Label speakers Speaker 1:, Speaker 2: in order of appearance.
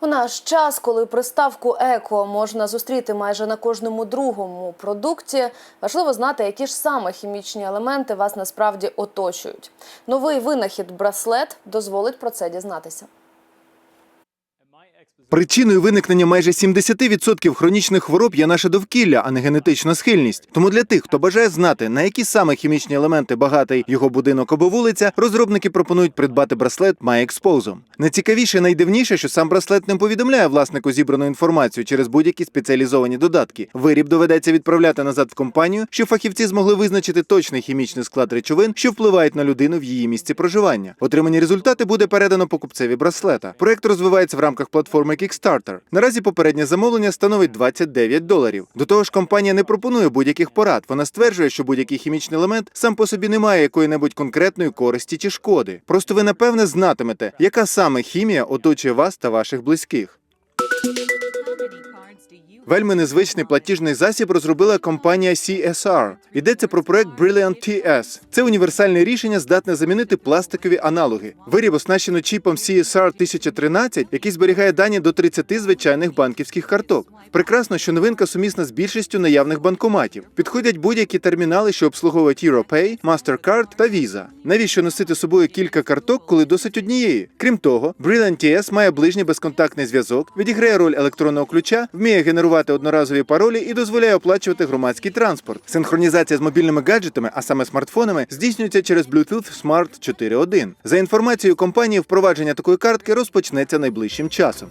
Speaker 1: У наш час, коли приставку еко можна зустріти майже на кожному другому продукті, важливо знати, які ж саме хімічні елементи вас насправді оточують. Новий винахід браслет дозволить про це дізнатися.
Speaker 2: Причиною виникнення майже 70% хронічних хвороб є наше довкілля, а не генетична схильність. Тому для тих, хто бажає знати, на які саме хімічні елементи багатий його будинок або вулиця, розробники пропонують придбати браслет MyExpose. Найцікавіше, і найдивніше, що сам браслет не повідомляє власнику зібрану інформацію через будь-які спеціалізовані додатки. Виріб доведеться відправляти назад в компанію, щоб фахівці змогли визначити точний хімічний склад речовин, що впливають на людину в її місці проживання. Отримані результати буде передано покупцеві браслета. Проект розвивається в рамках платформи Kickstarter. Наразі попереднє замовлення становить 29 доларів. До того ж, компанія не пропонує будь-яких порад. Вона стверджує, що будь-який хімічний елемент сам по собі не має якої-небудь конкретної користі чи шкоди. Просто ви напевне знатимете, яка саме хімія оточує вас та ваших близьких. Вельми незвичний платіжний засіб розробила компанія CSR. Йдеться про проект Brilliant TS. Це універсальне рішення, здатне замінити пластикові аналоги. Виріб оснащено чіпом CSR 1013, який зберігає дані до 30 звичайних банківських карток. Прекрасно, що новинка сумісна з більшістю наявних банкоматів. Підходять будь-які термінали, що обслуговують EuroPay, MasterCard та Visa. Навіщо носити з собою кілька карток, коли досить однієї? Крім того, Brilliant TS має ближній безконтактний зв'язок, відіграє роль електронного ключа, вміє генерувати одноразові паролі і дозволяє оплачувати громадський транспорт. Синхронізація з мобільними гаджетами, а саме смартфонами, здійснюється через Bluetooth Smart 4.1. За інформацією компанії, впровадження такої картки розпочнеться найближчим часом.